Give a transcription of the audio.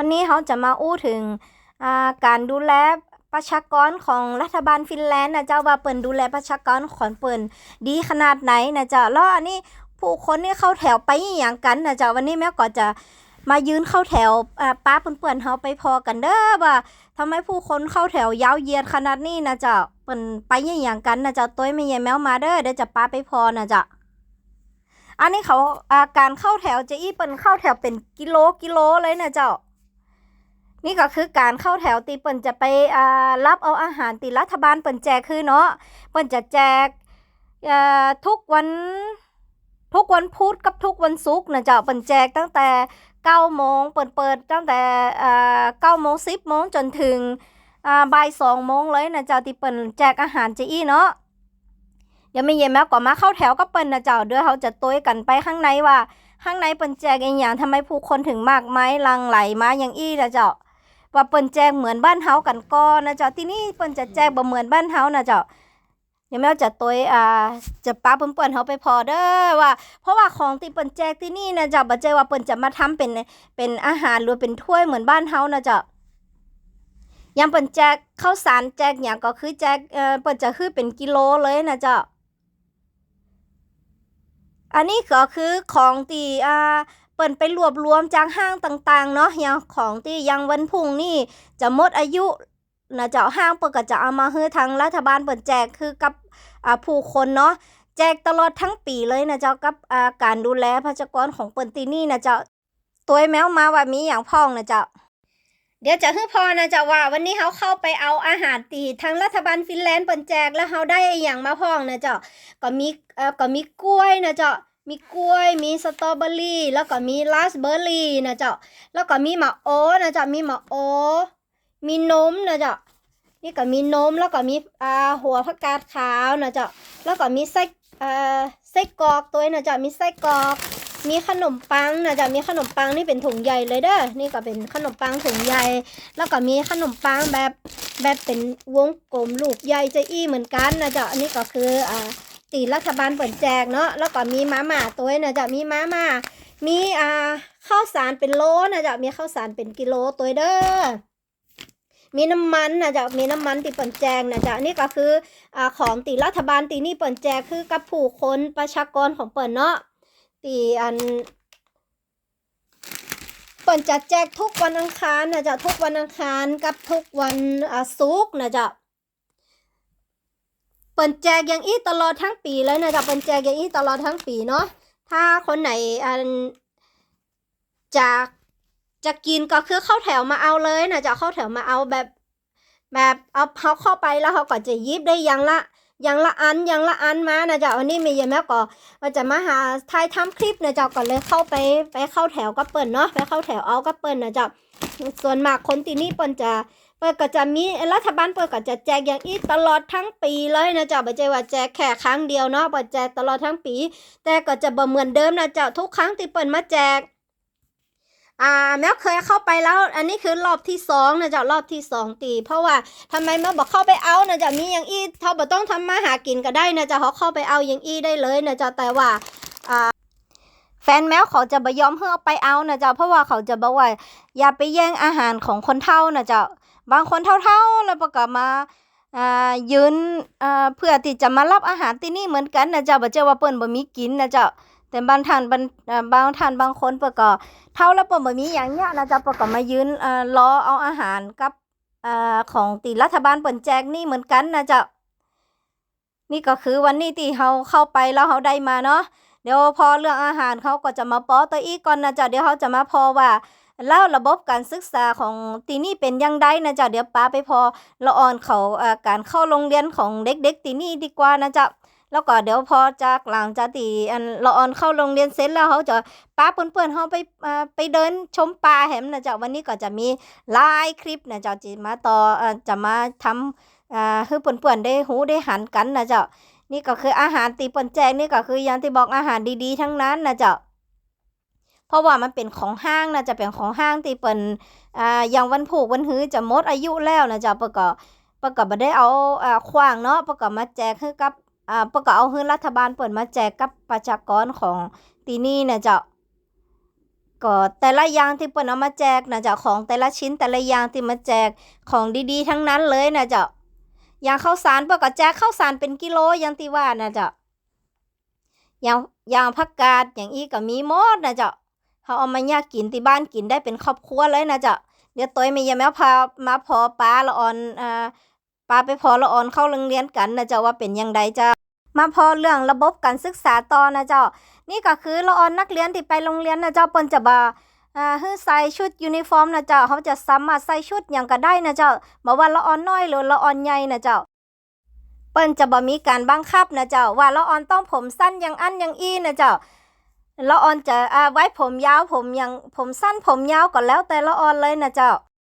วันนี้เขาจะมาอู้ถึงาการดูแลประชากรของรัฐบาลฟินแลนด์นะเจ้าว่าเปิ่นดูแลประชากรของเปิ่นดีขนาดไหนนะเจ้าแล้วอันนี้ผู้คนนี่เข้าแถวไปอย่างกันนะเจ้าวันนี้แม่ก็จะมายืนเข้าแถวป้าเปื่นๆเฮาไปพอกันเด้อว่าทำไมผู้คนเข้าแถวยาวเหยียดขนาดนี้นะเจ้าเปิ่นไปอย่างกันนะเจ้าตัวไม่ใหญ่แมวมาเด้อเดี๋ยวจะป้าไปพอนะเจ้าอันนี้เขาอาการเข้าแถวจะอีเปิ่นเข้าแถวเป็นกิโลกิโลเลยนะเจ้า นี่ก็คือการเข้าแถวตีเปิ่นจะไปอ่ารับเอาอาหารตีรัฐบาลเปิ่นแจกคือเนาะเปิ่นจะแจกทุกวันทุกวันพุธกับทุกวันศุกร์นะเจ้าเปิ่นแจกตั้งแต่เก้าโมงเปิดเปิดตั้งแต่เก้าโมงสิบโมงจนถึงบ่ายสองโมงเลยนะเจ้าตีเปิ่นแจกอาหารจะอีเนาะเดี๋ยวไม่เย็นแม้ก็มาเข้าแถวก็เปิ้นนะเจ้าเดี๋ยวเขาจะต้วยกันไปข้างในว่าข้างในเปิ้นแจกอีหยังทำไมผู้คนถึงมากมายหลังไหลมาอย่างอี้นะเจ้า ว่าเปิ้นแจกเหมือนบ้านเฮากันก็นะเจ้าที่นี่เปิ้นจะแจกบ่เหมือนบ้านเฮานะเจ้าเดี๋ยวแม่จะต้วยอ่าจะป้าเปิ้นเปิ้นเฮาไปพอเด้อว่า เพราะว่าของที่เปิ้นแจกที่นี่นะเจ้าบ่เจว่าเปิ้นจะมาทำเป็นเป็นอาหารหรือเป็นถ้วยเหมือนบ้านเฮานะเจ้ายามเปิ้นแจกข้าวสารแจกหยังก็คือแจกเอ่อเปิ้นจะคือเป็นกิโลเลยนะเจ้าอันนี้ก็คือของตีอ่า เปิ่นไปรวบรวมจากห้างต่างๆเนาะอย่างของที่ยังวันพุ่งนี่จะหมดอายุนะเจ้าห้างเปิ่นก็จะเอามาให้ทางรัฐบาลเปิ่นแจกคือกับผู้คนเนาะแจกตลอดทั้งปีเลยนะเจ้ากับาการดูแลประชากรของเปิ่นตีนี่นะเจ้าตัวแมวมาว่ามีอย่างพ้องนะเจ้าเดี๋ยวจะให้พอนะเจ๊ะว่า วันนี้เขาเข้าไปเอาอาหารตีทางรัฐบาลฟินแลนด์เปิ่นแจกแล้วเขาได้อย่างมาพ้องนะเจ๊ะก็มีเอ่อก็มีกล้วยนะเจ๊ะ มีกล้วย มีสตรอเบอรี่ แล้วก็มีราสเบอร์รี่นะจ๊ะแล้วก็มีหมาโอนะจ๊ะมีหมาโอ มีนมนะจ๊ะนี่ก็มีนม แล้วก็มีอ่าหัวผักกาดขาวนะจ๊ะแล้วก็มีไส้อ่าไส้กรอกตัวนะจ๊ะมีไส้กรอก มีขนมปังนะจ๊ะมีขนมปังนี่เป็นถุงใหญ่เลยเด้อ นี่ก็เป็นขนมปังถุงใหญ่ แล้วก็มีขนมปังแบบแบบเป็นวงกลมลูกใหญ่จะอี้เหมือนกันนะจ๊ะอันนี้ก็คืออ่า ตีรัฐบาลเปิดแจกเนาะแล้วก็มีม้าหมาตัวนะจะมีม้าหมามีอ่าข้าวสารเป็นโลนะจะมีข้าวสารเป็นกิโลตัวเด้อมีน้ำมันนะจ๊ะมีน้ำมันตีเปิ่นแจงนะจ๊ะนี่ก็คืออ่าของตีรัฐบาลตีนี่เปิ่นแจกคือกับผู้คนประชากรของเปิ่นเนาะตีอัน เปิ่นจะแจกทุกวันอังคารนะจ๊ะทุกวันอังคารกับทุกวันอ่าศุกร์นะจ๊ะ เปิ่นแจกอย่างอี้ตลอดทั้งปีเลยนะจ๊ะเปิ่นแจกอย่างอี้ตลอดทั้งปีเนาะถ้าคนไหนอันจะจะกินก็คือเข้าแถวมาเอาเลยนะจ๊ะเข้าแถวมาเอาแบบ แบบเอาเขาเข้าไปแล้วเขาก็จะยิบได้ยังละยังละอันยังละอันมานะจ๊ะวันนี้มีเยอะแม่ก็ว่าจะมาหาถ่ายทำคลิปนะจ้าก่อนเลยเข้าไปไปเข้าแถวก็เปิ้นเนาะไปเข้าแถวเอาก็เปิ้นนะจ้าส่วนมากคนที่นี่เปิ้นจะ เปิ้นก็จะมีรัฐบาลเปิ้นก็จะแจกอย่างอีตลอดทั้งปีเลยนะเจ้าไม่ใช่ว่าแจกแค่ครั้งเดียวเนาะเปิ้นแจกตลอดทั้งปี แต่ก็จะบ่เหมือนเดิมนะเจ้าทุกครั้งที่เปิ้นมาแจกอ่าแมวเคยเข้าไปแล้ว อันนี้คือรอบที่สองนะจ้ารอบที่สองตีเพราะว่าทำไมแมวบอกเข้าไปเอานะจ้ามีอย่างอี้เขาบอกต้องทำมาหากินก็ได้นะจ้าเขาเข้าไปเอาอย่างอี้ได้เลยนะจ้าแต่ว่าอ่าแฟนแมวเขาจะบ่ยอมให้เอาไปเอานะจ้าเพราะว่าเขาจะบอกว่าอย่าไปแย่งอาหารของคนเฒ่านะจ้า บางคนเฒ่าๆแล้วประกอบมาอ่ายืนอ่าเพื่อที่จะมารับอาหารที่นี่เหมือนกันนะเจ้าบ่เจ้าว่าเปิ้นบ่มีกินนะเจ้าแต่บางท่านบางบางท่านบางคนปิ้นก็เฒ่าแล้วเปิ้นบ่มีหยังเนี้ยนะเจ้าปิ้นก็มายืนอ่ารอเอาอาหารกับอ่าของที่รัฐบาลเปิ้นแจกนี่เหมือนกันนะเจ้านี่ก็คือวันนี้ที่เฮาเข้าไปแล้วเฮาได้มาเนาะเดี๋ยวพอเรื่องอาหารเขาก็จะมาปอตัวอีกก่อนนะจ๊ะเดี๋ยวเขาจะมาพอว่า แล้วระบบการศึกษาของตีนี่เป็นยังไงนะจ๊ะเดี๋ยวป้าไปพอละออนเขาการเข้าโรงเรียนของเด็กๆตีนี่ดีกว่านะจ๊ะแล้วก็เดี๋ยวพอจากหลังจากตีอันละออนเข้าโรงเรียนเสร็จแล้วเขาจะป้าเพื่อนๆเขาไปไปเดินชมป่าแหมนะจ๊ะวันนี้ก็จะมีไลายคลิปนะจ๊ะจะมาต่อจะมาทำอ่าให้เพื่อนๆได้หูได้หันกันนะจ๊ะนี่ก็คืออาหารตีปนแจกนี่ก็คืออย่างที่บอกอาหารดีๆทั้งนั้นนะจ้า เพราะว่ามันเป็นของห้างนะจะเป็นของห้างตีเปินอ่าอย่างวันผูกวันฮื้อจะหมดอายุแล้วนะเจ้าปิ่นก็เปิ่นก็บ่ได้เอาอ่าขว้างเนาะปิ่นก็มาแจกให้กับอ่าปิ่นก็เอาให้รัฐบาลเปิ่นมาแจกกับประชากรของตีนี่นะเจ้าก็แต่ละอย่างที่เปิ้นเอามาแจกนะเจ้าของแต่ละชิ้นแต่ละอย่างที่มาแจกของดีๆ ทั้งนั้นเลยนะเจ้าอย่างข้าวสารเปิ้นก็แจกข้าวสารเป็นกิโลอย่างที่ว่านะเจ้าอย่างอย่างผักกาดอย่างอีก็มีหมดนะเจ้า เขาเอามาย่ากินที่บ้านกินได้เป็นครอบครัวเลยนะจ้าเดี๋ยวตัวไม่ยาแมวพามาพอปลาละออนอ่าปลาไปพอละออนเข้าโรงเรียนกันนะจ้าว่าเป็นยังไงจ้ามาพอเรื่องระบบการศึกษาต่อนะเจ้า นี่ก็คือละออนนักเรียนที่ไปโรงเรียนนะเจ้าเปิ้นจะบ่าอ่าฮื้อใส่ชุดยูนิฟอร์มนะเจ้าเขาจะสามารถใส่ชุดหยังก็ได้นะเจ้าบ่ว่าละออนน้อยหรือละออนใหญ่นะเจ้าเปิ้นจะบ่มีการบังคับนะเจ้าว่าละออนต้องผมสั้นอย่างอันอย่างอี้นะเจ้า ละออนจะอ่าไว้ผมยาวผมอย่างผมสั้นผมยาวก็แล้วแต่ละออนเลยนะเจ้า